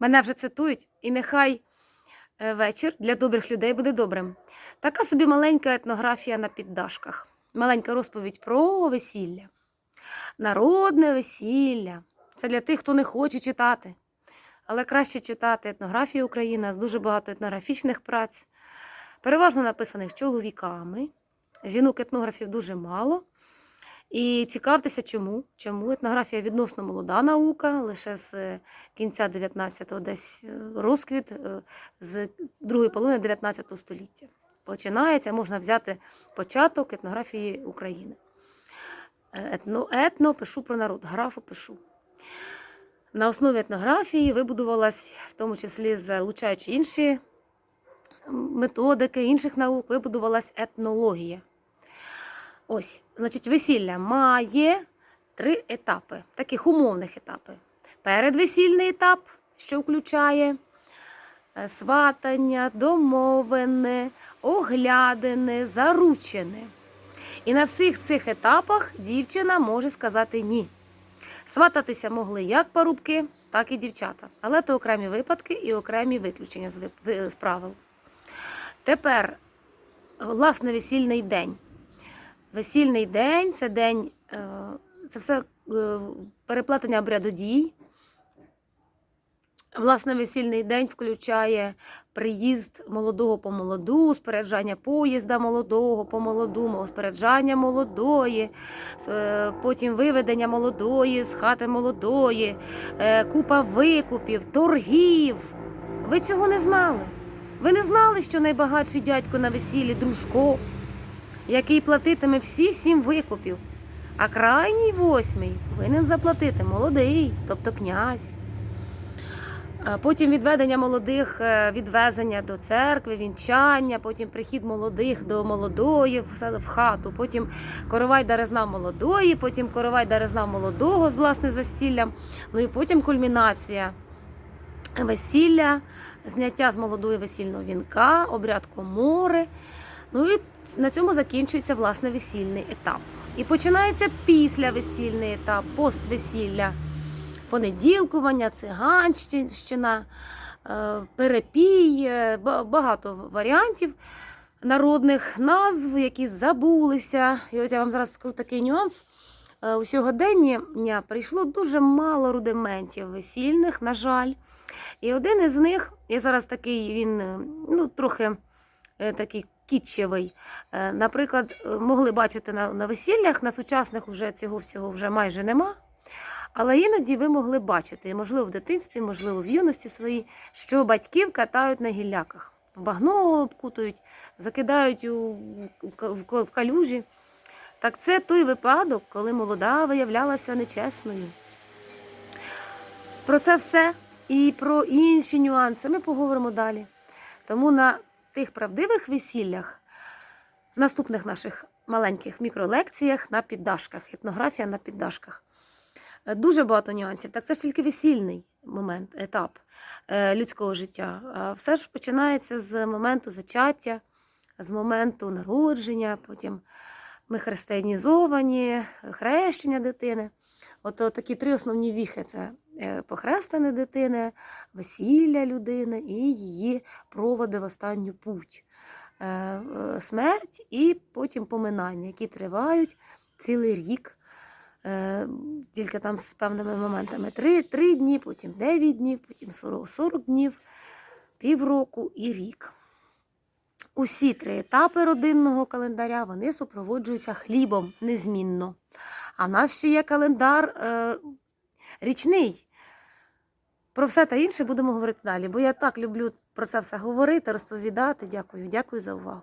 Мене вже цитують, і нехай е, вечір для добрих людей буде добрим. Така собі маленька етнографія на піддашках, маленька розповідь про весілля. Народне весілля. Це для тих, хто не хоче читати. Але краще читати етнографію України з дуже багато етнографічних праць, переважно написаних чоловіками. Жінок-етнографів дуже мало. І цікавтеся, чому? Чому етнографія відносно молода наука, лише з е, кінця 19-го десь е, розквіт е, з другої половини 19 століття. Починається, можна взяти початок етнографії України. Етно, етно пишу про народ, графу пишу. На основі етнографії вибудувалась, в тому числі залучаючи інші методики інших наук, вибудувалась етнологія. Ось, значить, весілля має три етапи, таких умовних етапи. Передвесільний етап, що включає е, сватання, домовини, оглядини, заручини. І на всіх цих етапах дівчина може сказати ні. Свататися могли як парубки, так і дівчата. Але це окремі випадки і окремі виключення з, правил. Тепер, власне, весільний день. Весільний день це день, е, це все е, переплетення обряду дій. Власне, весільний день включає приїзд молодого по молоду, споряджання поїзда молодого по молодому, споряджання молодої, е, потім виведення молодої з хати молодої, купа викупів, торгів. Ви цього не знали. Ви не знали, що найбагатший дядько на весіллі Дружко, який платитиме всі сім викупів, а крайній восьмий винен заплатити молодий, тобто князь. Потім відведення молодих, е, відвезення до церкви, вінчання, потім прихід молодих до молодої в хату, потім коровай дарезна молодої, потім коровай дарезна молодого з власне застіллям, ну і потім кульмінація весілля, зняття з молодої весільного вінка, обряд комори. Ну і на цьому закінчується власне весільний етап. І починається післявесільний етап, поствесілля понеділкування, циганщина, е, перепій, е, багато варіантів народних назв, які забулися. І от я вам зараз скажу такий нюанс. Е, У сьогодення прийшло дуже мало рудиментів весільних, на жаль. І один із них, я зараз такий, він ну, трохи такий кітчевий. Е, Наприклад, е, могли бачити на, на весіллях, на сучасних уже цього всього вже майже нема. Але іноді ви могли бачити, можливо, в дитинстві, можливо, в юності своїй, що батьків катають на гілляках. В багно обкутують, закидають у, в калюжі. Так це той випадок, коли молода виявлялася нечесною. Про це все і про інші нюанси ми поговоримо далі. Тому на тих правдивих весіллях, наступних наших маленьких мікролекціях на піддашках, етнографія на піддашках. Е, Дуже багато нюансів. Так це ж тільки весільний момент, етап е, людського життя. Все ж починається з моменту зачаття, з моменту народження, потім ми християнізовані, хрещення дитини. От, такі три основні віхи: це е, дитини, весілля людини і її проводи в останню путь. Е, е, Смерть і потім поминання, які тривають цілий рік. Тільки там з певними моментами. Три, три дні, потім 9 днів, потім 40, 40 днів, півроку і рік. Усі три етапи родинного календаря вони супроводжуються хлібом незмінно. А в нас ще є календар е, річний. Про все та інше будемо говорити далі, бо я так люблю про це все говорити, розповідати. Дякую, дякую за увагу.